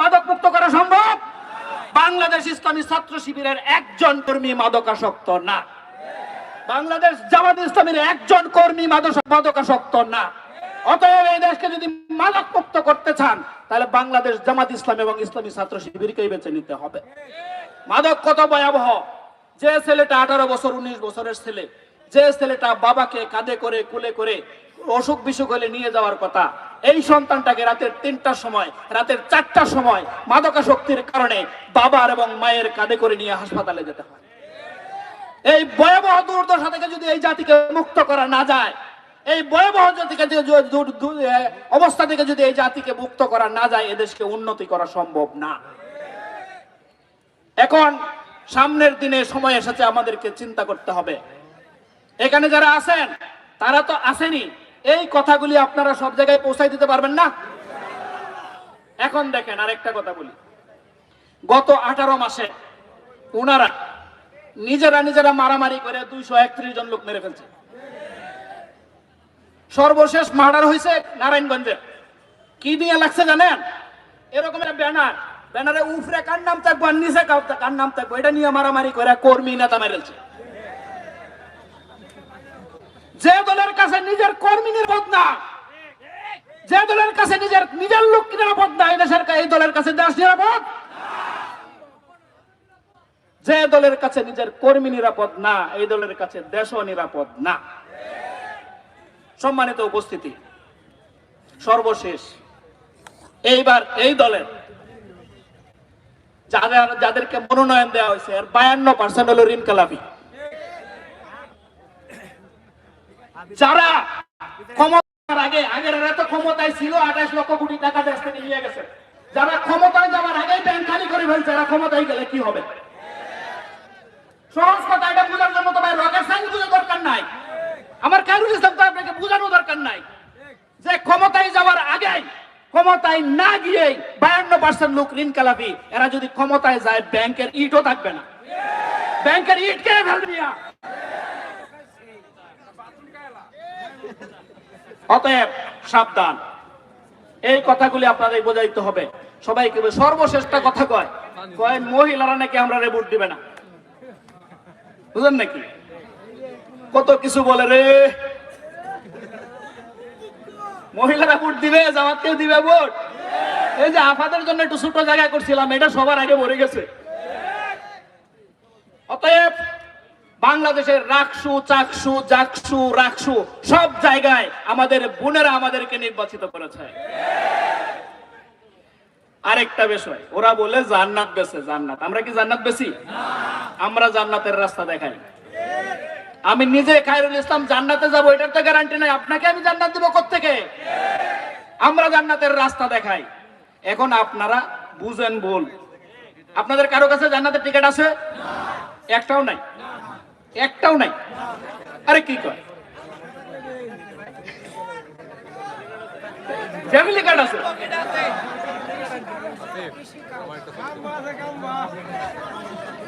মাদক মুক্ত করা সম্ভব? বাংলাদেশ ইসলামী ছাত্র শিবিরের একজন কর্মী মাদকাসক্ত না। বাংলাদেশ জামাত ইসলামীর একজন কর্মী মাদকাসক্ত না। অতএব এই দেশকে যদি মাদক মুক্ত করতে চান, তাহলে বাংলাদেশ জামাত ইসলাম এবং ইসলামী ছাত্র শিবিরকেই বেছে নিতে হবে। মাদক কত ভয়াবহ? যে ছেলেটা আঠারো বছর, উনিশ বছরের ছেলে, যে ছেলেটা বাবাকে কাঁধে করে, কুলে করে অসুখ বিসুখ হলে নিয়ে যাওয়ার কথা। এই সন্তানটাকে রাতের তিনটার সময়, রাতের চারটার সময় মাদকাসক্তির কারণে বাবার এবং মায়ের কাঁধে করে নিয়ে হাসপাতালে যেতে হয়। এই ভয়াবহ দুর্দশা থেকে যদি এই জাতিকে মুক্ত করা না যায়, এই ভয়াবহ জাতিকে অবস্থা থেকে যদি এই জাতিকে মুক্ত করা না যায় এদেশকে উন্নতি করা সম্ভব না। এখন সামনের দিনে সময় এসেছে, আমাদেরকে চিন্তা করতে হবে। এখানে যারা আছেন, তারা তো আসেনি। এই কথাগুলি আপনারা সব জায়গায় পৌঁছাই দিতে পারবেন না। এখন দেখেন আরেকটা কথা বলি। গত আঠারো মাসে ওনারা নিজেরা নিজেরা মারামারি করে দুইশো একত্রিশ জন লোক মেরে ফেলছে। সর্বশেষ মার্ডার হয়েছে নারায়ণগঞ্জে। কি দিয়ে লাগছে জানেন? এরকম একটা ব্যানার। ব্যানারে উফরে কার নাম থাকব আর নিচে কার নাম থাকব? এটা নিয়ে মারামারি করে কর্মী নেতা মেরেছে যে দলের কাছে নিজের কর্মী নিরাপদ না যে দলের কাছে নিজের নিজের লোক নিরাপদ না এই দেশের এই দলের কাছে দেশ নিরাপদ? যে দলের কাছে নিজের কর্মী নিরাপদ না, এই দলের কাছে দেশও নিরাপদ না। সম্মানিত উপস্থিতি, সর্বশেষ, এইবার এই দলের যাদের, যাদেরকে মনোনয়ন দেওয়া হয়েছে বায়ান্ন পার্সেন্ট হলো ঋণ কালাবি যারা ক্ষমতার আগে, আগের এরা তো ক্ষমতায় ছিল, আঠাশ লক্ষ কোটি টাকা দেশ থেকে নিয়ে গেছে। যারা ক্ষমতায় যাওয়ার আগে ব্যাংক খালি করে ফেলছে এরা ক্ষমতায় গেলে কি হবে? সহজ কথা, এটা বোঝার জন্য রকেট সাইন্স দরকার নাই। আমার কারুল ইসলাম তো আপনাকে বোঝানো দরকার নাই। যে ক্ষমতায় যাওয়ার আগেই, ক্ষমতায় না গিয়ে বায়ান্ন পার্সেন্ট লোক ঋণ কালাপি এরা যদি ক্ষমতায় যায় ব্যাংকের ইটও থাকবে না। ব্যাংকের ইট কে ফেলবে? অতএব সাবধান। এই কথাগুলি আপনাদের বোঝাইতে হবে। সবাইকে বলে- সর্বশেষটা কথা কয়? কয়, মহিলারা নাকি আমরা রে ভোট দিবে না? বুঝলেন নাকি? কত কিছু বলে রে। মহিলারা ভোট দিবে, জামাতকেও দিবে ভোট। এই যে আফাদের জন্য একটু ছোট জায়গা করছিলাম, এটা সবার আগে ভরে গেছে। অতএব বাংলাদেশের রাকসু চাকসু জাকসু রাকসু সব জায়গায় আমাদের বোনেরা আমাদেরকে নির্বাচিত করেছে। আরেকটা বিষয় ওরা বলে জান্নাত বেছে জান্নাত। আমরা কি জান্নাত বেশি আমরা জান্নাতের রাস্তা দেখাই। আমি নিজে খায়রুল ইসলাম জান্নাতে যাব এটার তো গ্যারান্টি নাই। আপনাকে আমি জান্নাত দিব থেকে আমরা জান্নাতের রাস্তা দেখাই। এখন আপনারা বুঝেন ভুল। আপনাদের কারও কাছে জান্নাতের টিকিট আছে? একটাও নাই। একটাও নাই আরে কি কয় ফ্যামিলি কার্ড আছে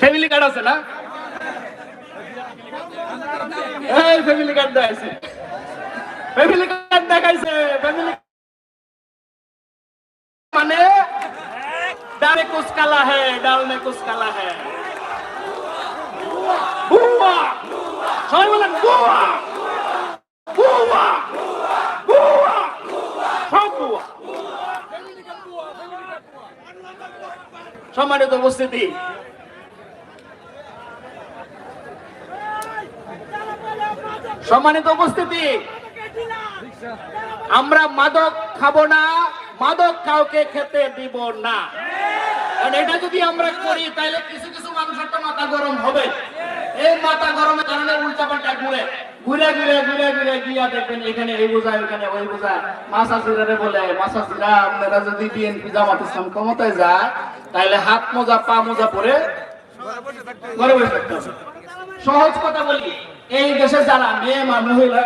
ফ্যামিলি কার্ড আছে না এই ফ্যামিলি কার্ড দেখাইছে ফ্যামিলি কার্ড দেখাইছে ফ্যামিলি মানে ডালে কুছ কালা হ্যাঁ ডাল মে কুছ কালা হ্যাঁ বুয়া সবাই সম্মানিত উপস্থিতি সম্মানিত উপস্থিতি আমরা মাদক খাব না মাদক কাউকে খেতে দিব না এটা যদি আমরা করি তাহলে কিছু কিছু মানুষের তো মাথা গরম হবে এই মাথা গরমের কারণে উল্টা পাল্টা ঘুরে ঘুরে ঘুরে ঘুরে ঘুরে গিয়া দেখবেন এখানে এই বোঝা এখানে ওই বোঝা মাসাসিরারে বলে মাসাসিরা আপনারা যদি বিএনপি জামাত ইসলাম ক্ষমতায় যায় তাহলে হাত মোজা, পা মোজা পরে ঘরে বসে থাকতে। সহজ কথা বলি, এই দেশে যারা মেয়ে মহিলা,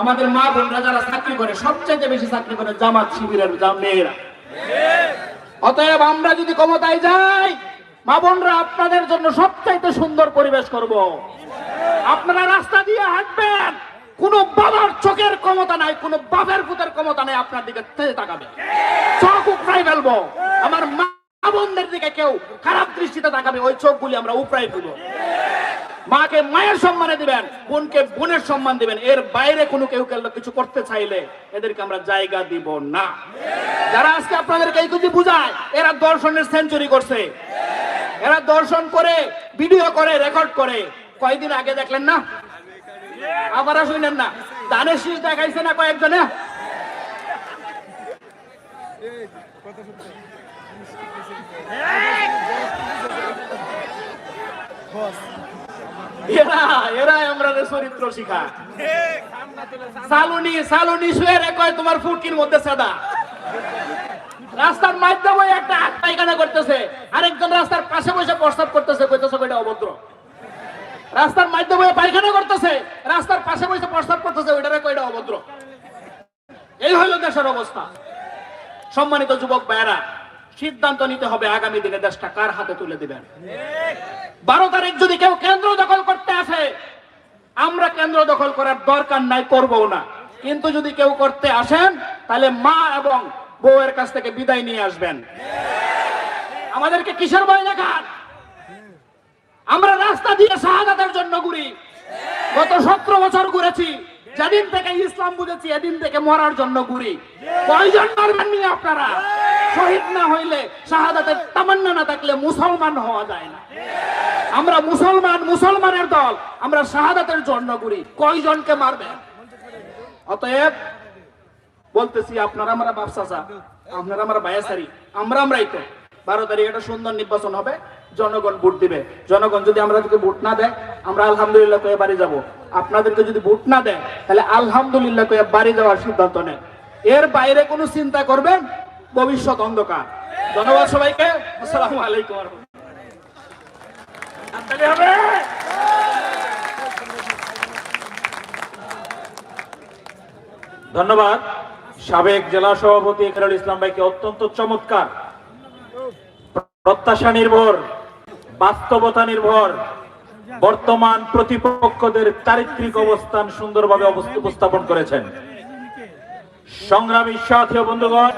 আমাদের মা বোনরা যারা চাকরি করে সবচেয়ে বেশি চাকরি করে জামাত শিবিরের মেয়েরা অতএব আমরা যদি ক্ষমতায় যাই মা বোনরা, আপনাদের জন্য সবচাইতে সুন্দর পরিবেশ করব। আপনারা রাস্তা দিয়ে হাঁটবেন, কোন বাবার চোখের ক্ষমতা নাই, কোন বাপের পুতের ক্ষমতা নাই, আপনার দিকে তাকাবে। চোখ উপড়াই ফেলব। আমার মা বোনদের দিকে কেউ খারাপ দৃষ্টিতে তাকাবে, ওই চোখগুলি আমরা উপড়াই ফেলব। মাকে মায়ের সম্মানে দিবেন, বোনকে বোনের সম্মান দিবেন। এর বাইরে কোনো কেউ কেউ কিছু করতে চাইলে এদেরকে আমরা জায়গা দিব না। যারা আজকে আপনাদেরকে এই কিছু বুঝায়, এরা দর্শনের সেঞ্চুরি করছে। এরা দর্শন করে ভিডিও করে রেকর্ড করে। কয়েকদিন আগে দেখলেন না? আবার শুনলেন না? দানের শীষ দেখাইছে না কয়েকজনে? এরা এরা আমরা চরিত্র শিখা। সালুনি সালুনি শুয়ে রে কয় তোমার ফুটকির মধ্যে সাদা। রাস্তার মাধ্যমে একটা হাত পায়খানা করতেছে, আরেকজন রাস্তার পাশে বসে প্রস্তাব করতেছে, কইতেছে কইটা অভদ্র। রাস্তার মাধ্যমে পায়খানা করতেছে, রাস্তার পাশে বসে প্রস্তাব করতেছে, ওইটারে কইটা অভদ্র। এই হইল দেশের অবস্থা। সম্মানিত যুবক ভাইয়েরা, সিদ্ধান্ত নিতে হবে আগামী দিনে দেশটা কার হাতে তুলে দিবেন? বারো তারিখ যদি কেউ কেন্দ্র দখল করতে আসে, আমরা কেন্দ্র দখল করার দরকার নাই করব না। কিন্তু যদি কেউ করতে আসেন, তাহলে মা এবং বউয়ের কাছ থেকে বিদায় নিয়ে আসবেন। আমাদেরকে কিসের ভয় দেখান? আমরা রাস্তা দিয়ে শাহাদাতের জন্য ঘুরি। গত সতেরো বছর ঘুরেছি, যেদিন থেকে ইসলাম বুঝেছি, এদিন থেকে মরার জন্য ঘুরি। কয়জন মারবেন নিয়ে আপনারা। শহীদ না হইলে শাহাদাতের তামান্না না থাকলে মুসলমান হওয়া যায় না। আমরা মুসলমান, মুসলমানের দল, আমরা শাহাদাতের জন্য ঘুরি। কয়জনকে মারবেন? অতএব বলতেছি, আপনারা আমরা বাপসাসা আপনারা আমরা বায়াসারি আমরা আমরাই তো। বারো তারিখ একটা সুন্দর নির্বাচন হবে, জনগণ ভোট দিবে। জনগণ যদি আমরা যদি ভোট না দেয়, আমরা আলহামদুলিল্লাহ কয়ে বাড়ি যাব। আপনাদেরকে যদি ভোট না দেয়, তাহলে আলহামদুলিল্লাহ কয়ে বাড়ি যাওয়ার সিদ্ধান্ত নেন। এর বাইরে কোনো চিন্তা করবেন? ভবিষ্যৎ অন্ধকার। ধন্যবাদ সবাইকে। আসসালামু আলাইকুম ধন্যবাদ। সাবেক জেলা সভাপতি খেরুল ইসলাম ভাইকে অত্যন্ত চমৎকার। প্রত্যাশা নির্ভর, বাস্তবতা নির্ভর, বর্তমান প্রতিপক্ষদের চারিত্রিক অবস্থান সুন্দরভাবে উপস্থাপন করেছেন। সংগ্রামী সাথী বন্ধুগণ,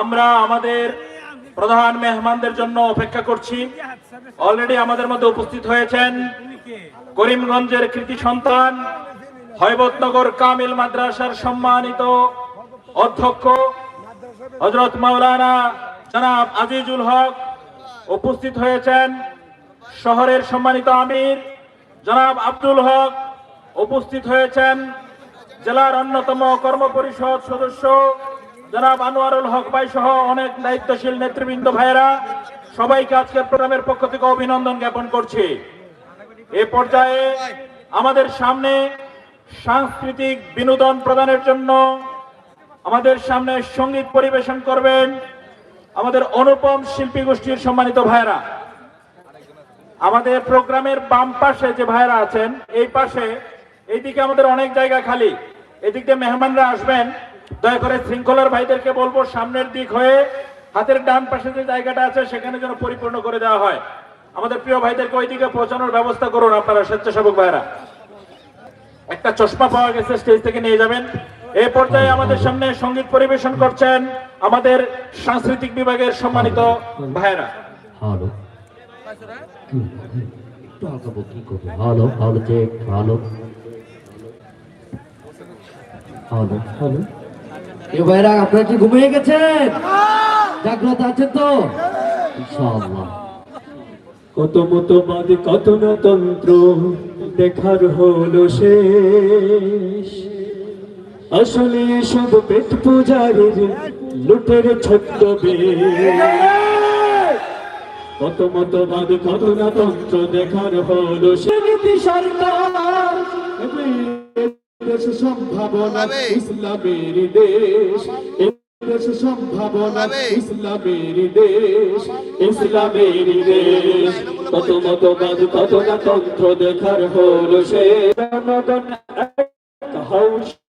আমরা আমাদের প্রধান মেহমানদের জন্য অপেক্ষা করছি। অলরেডি আমাদের মধ্যে উপস্থিত হয়েছেন করিমগঞ্জের কৃতি সন্তান হৈবতনগর কামিল মাদ্রাসার সম্মানিত অধ্যক্ষ হজরত মাওলানা জনাব আজিজুল হক উপস্থিত হয়েছেন। শহরের সম্মানিত আমির জনাব আব্দুল হক উপস্থিত হয়েছেন। জেলার অন্যতম কর্মপরিষদ সদস্য জনাব আনোয়ারুল হক ভাই সহ অনেক দায়িত্বশীল নেতৃবৃন্দ ভাইয়েরা, সবাইকে আজকের প্রোগ্রামের পক্ষ থেকে অভিনন্দন জ্ঞাপন করছি। এ পর্যায়ে আমাদের সামনে সাংস্কৃতিক বিনোদন প্রদানের জন্য আমাদের সামনে সংগীত পরিবেশন করবেন আমাদের অনুপম শিল্পী গোষ্ঠীর সম্মানিত ভাইরা আমাদের প্রোগ্রামের বাম পাশে যে ভাইরা আছেন, এই পাশে, এইদিকে আমাদের অনেক জায়গা খালি। এদিক দিয়ে মেহমানরা আসবেন। দয়া করে শৃঙ্খলার ভাইদেরকে বলব, সামনের দিক হয়ে হাতের ডান পাশে যে জায়গাটা আছে, সেখানে যেন পরিপূর্ণ করে দেওয়া হয়। আমাদের প্রিয় ভাইদেরকে ওইদিকে পৌঁছানোর ব্যবস্থা করুন আপনারা, স্বেচ্ছাসেবক ভাইরা একটা চশমা পাওয়া গেছে স্টেজ থেকে নিয়ে যাবেন। এ পর্যায়ে আমাদের সামনে সংগীত পরিবেশন করছেন আমাদের সাংস্কৃতিক বিভাগের সম্মানিত ভাইরা হ্যালো। হুম, হুম, কি hello hello check hello. Hello hello. এ ভাইরা আপনারা কি ঘুমিয়ে গেছেন? জাগ্রত আছেন তো? ইনশাআল্লাহ। কত মতবাদ কত না তন্ত্র দেখার হলো শেষ। আসলে সব পেট পূজারের লুটের ছত্র কত মতবাদ কত না তন্ত্র দেখার হলো শেষ। সরকার। দেশ সম্ভাবনা ইসলামের দেশ। দেশ সম্ভাবনা ইসলামের দেশ। ইসলামের দেশ। কত মতবাদ কত না তন্ত্র দেখার হলো সে জনগণ হও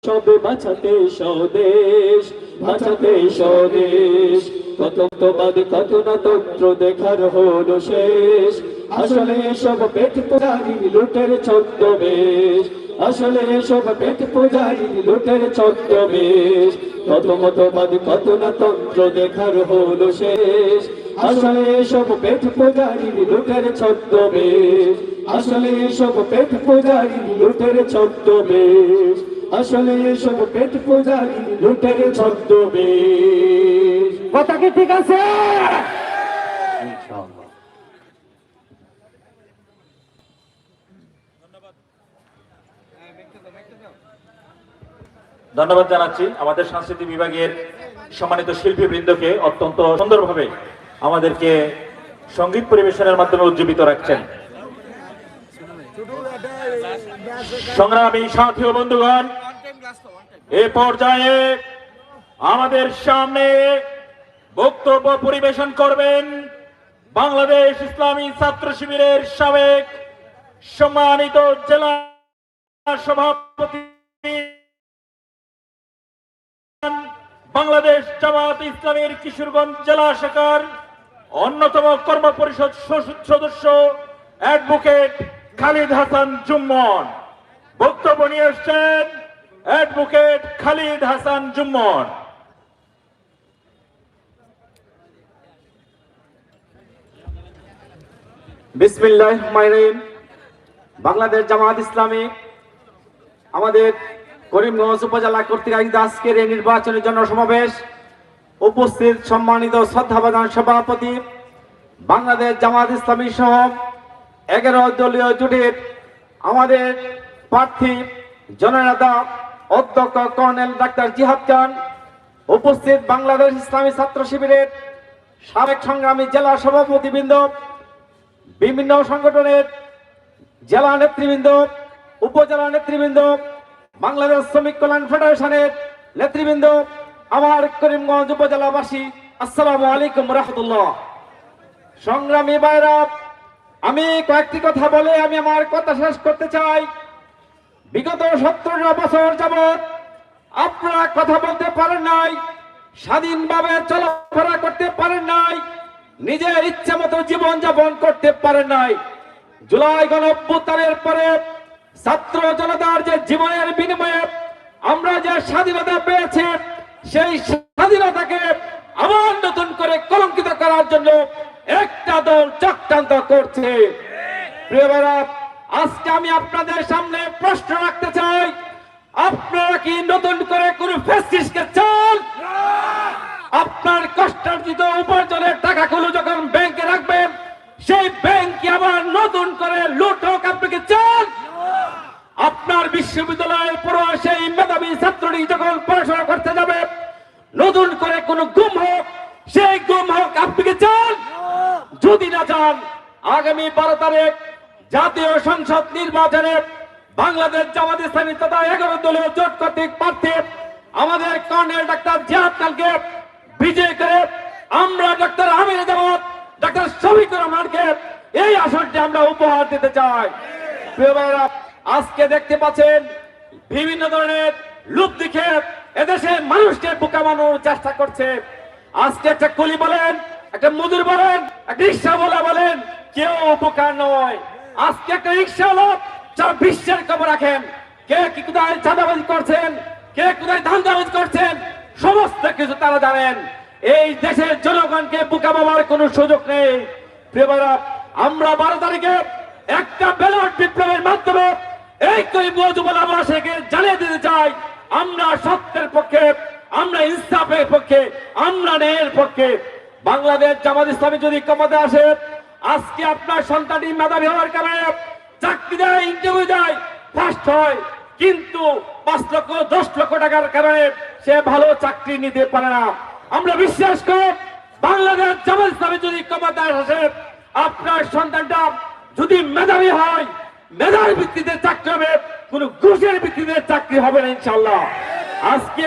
সবে বাঁচাতে স্বদেশ বাঁচাতে স্বদেশ কত মতবাদ কত না তন্ত্র দেখার হলো শেষ আসলে সব পেট পুরারি লুটের ছদ্মবেশ আসলে এসব পেট পূজারি লুটের ছদ্মবেশ কত মতবাদ কত না তন্ত্র দেখার হলো শেষ। আসলে এসব পেট পূজারি লুটের ছদ্মবেশ। আসলে এসব পেট পূজারি লুটের ছদ্মবেশ। আসলে এসব পেট পূজারি লুটের ছদ্মবেশ। কথা কি ঠিক আছে? ধন্যবাদ জানাচ্ছি আমাদের সাংস্কৃতিক বিভাগের সম্মানিত শিল্পী বৃন্দকে অত্যন্ত সুন্দরভাবে আমাদেরকে সংগীত পরিবেশনের মাধ্যমে উজ্জীবিত রাখছেন। সংগ্রামী সাথী ও বন্ধুগণ, এ পর্যায়ে আমাদের সামনে বক্তব্য পরিবেশন করবেন বাংলাদেশ ইসলামী ছাত্র শিবিরের সাবেক সম্মানিত জেলা সভাপতি বাংলাদেশ জামাত ইসলামের কিশোরগঞ্জ জেলা শাখার অন্যতম কর্ম পরিষদ সদস্য অ্যাডভোকেট খালিদ হাসান জুম্মন। বক্তব্য নিয়ে এসছেন অ্যাডভোকেট খালিদ হাসান জুম্মন। বিসমিল্লাহ রহমানির বাংলাদেশ জামাত ইসলামী আমাদের করিমগঞ্জ উপজেলা কর্তৃক আজকের এই নির্বাচনের জন্য সমাবেশ। উপস্থিত সম্মানিত শ্রদ্ধাবাদান সভাপতি, বাংলাদেশ জামাত ইসলামী সহ এগারো দলীয় জোটের আমাদের প্রার্থী জননেতা অধ্যক্ষ কর্নেল ডাক্তার জিহাদ খান, উপস্থিত বাংলাদেশ ইসলামী ছাত্র শিবিরের সাবেক সংগ্রামী জেলা সভাপতিবৃন্দ, বিভিন্ন সংগঠনের জেলা নেতৃবৃন্দ, উপজেলা নেতৃবৃন্দ, বাংলাদেশ শ্রমিক কল্যাণ ফেডারেশনের নেতৃবৃন্দ আমার করিমগঞ্জ উপজেলাবাসী, আসসালামু আলাইকুম রহমতুল্লাহ। সংগ্রামী ভাইরা, আমি কয়েকটি কথা বলে আমি আমার কথা শেষ করতে চাই। বিগত সত্তর বছর যাবৎ আপনারা কথা বলতে পারেন নাই, স্বাধীনভাবে চলাফেরা করতে পারেন নাই, নিজের ইচ্ছা মতো জীবন যাপন করতে পারেন নাই। জুলাই গণঅভ্যুত্থানের পরে ছাত্র জনতার যে জীবনের বিনিময়ে আমরা যে স্বাধীনতা পেয়েছি সেই স্বাধীনতাকে আবার নতুন করে কলঙ্কিত করার জন্য একটা দল চক্রান্ত করছে। আজকে আমি আপনাদের সামনে প্রশ্ন রাখতে চাই, আপনারা কি নতুন করে কোন আপনার কষ্টার্জিত উপার্জনের টাকাগুলো যখন ব্যাংকে রাখবেন, সেই ব্যাংক আবার নতুন করে লুট হোক আপনাকে চান? আপনার বিশ্ববিদ্যালয়ের পড়ুয়া সেই মেধাবী ছাত্রটি যখন পড়াশোনা করতে যাবে নতুন করে কোন গুম হোক সেই গুম হোক আপনি চান। যদি না চান আগামী বারো তারিখ জাতীয় সংসদ নির্বাচনে বাংলাদেশ জামাত ইসলামী তথা এগারো দলীয় জোট কর্তৃক প্রার্থী আমাদের কর্নেল ডাক্তার জিয়াদ কালকে বিজয় করে আমরা ডাক্তার আমির জামাত ডাক্তার শফিকুর রহমানকে এই আসনটি আমরা উপহার দিতে চাই। প্রিয় ভাইরা, আজকে দেখতে পাচ্ছেন বিভিন্ন ধরনের দেখে এদেশে মানুষকে বোকা বানানোর চেষ্টা করছে। আজকে একটা কুলি বলেন, একটা মজুর বলেন, একটা রিক্সা বলা বলেন, কেউ বোকা নয়। আজকে একটা রিক্সা হলো যারা বিশ্বের খবর রাখেন। কে কি কোথায় চাঁদাবাজি করছেন, কে কোথায় ধান্দাবাজি করছেন, সমস্ত কিছু তারা জানেন। এই দেশের জনগণকে বোকা বাবার কোনো সুযোগ নেই। আমরা বারো তারিখে একটা ব্যালট বিপ্লবের মাধ্যমে এই করিমগঞ্জ উপজেলাবাসীকে জানিয়ে দিতে চাই। আমরা সত্যের পক্ষে, আমরা ইনসাফের পক্ষে, আমরা ন্যায়ের পক্ষে। বাংলাদেশ জামাত ইসলামী যদি ক্ষমতা আসে, আজকে আপনার সন্তানটি মেধাবী হওয়ার কারণে চাকরি দেয় ইন্টারভিউ দেয় ফার্স্ট হয়। কিন্তু পাঁচ লক্ষ, দশ লক্ষ টাকার কারণে সে ভালো চাকরি নিতে পারে না। আমরা বিশ্বাস করি, বাংলাদেশ জামাত ইসলামী যদি ক্ষমতায় আসে, আপনার সন্তানটা যদি মেধাবী হয়, মেধার ভিত্তিতে চাকরি হবে কোন ঘুষের ভিত্তিতে চাকরি হবে না ইনশাল্লাহ আজকে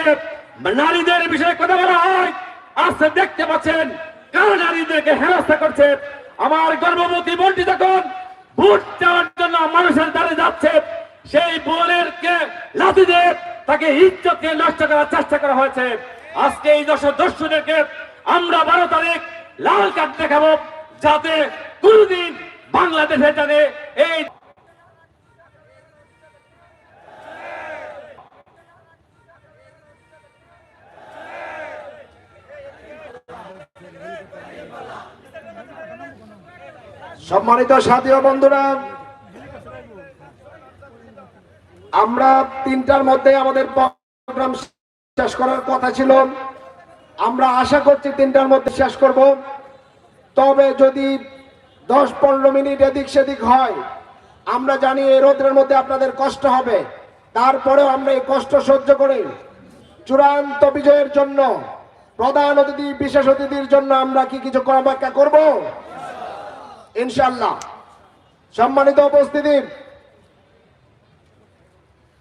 নারীদের বিষয়ে কথা বলা হয়। আজকে দেখতে পাচ্ছেন কারা নারীদেরকে হেনস্থা করছে। আমার গর্ভবতী বোনটি যখন ভোট দেওয়ার জন্য মানুষের দ্বারে যাচ্ছে, সেই বোনের কে লাথি তাকে ইজ্জতকে নষ্ট করার চেষ্টা করা হয়েছে। আজকে এই দশ দস্যুদেরকে আমরা বারো তারিখ লাল কার্ড দেখাবো, যাতে কোনদিন বাংলাদেশে জানে এই সম্মানিত সাথী বন্ধুরা, আমরা তিনটার মধ্যে আমাদের প্রোগ্রাম শেষ করার কথা ছিল। আমরা আশা করছি তিনটার মধ্যে শেষ করব। তবে যদি দশ পনেরো মিনিট এদিক সেদিক হয়, আমরা জানি এই রোদ্রের মধ্যে আপনাদের কষ্ট হবে। তারপরেও আমরা এই কষ্ট সহ্য করে চূড়ান্ত বিজয়ের জন্য, প্রধান অতিথি, বিশেষ অতিথির জন্য আমরা কি কিছু করা ব্যাখ্যা করব? ইনশাল্লাহ সম্মানিত উপস্থিতি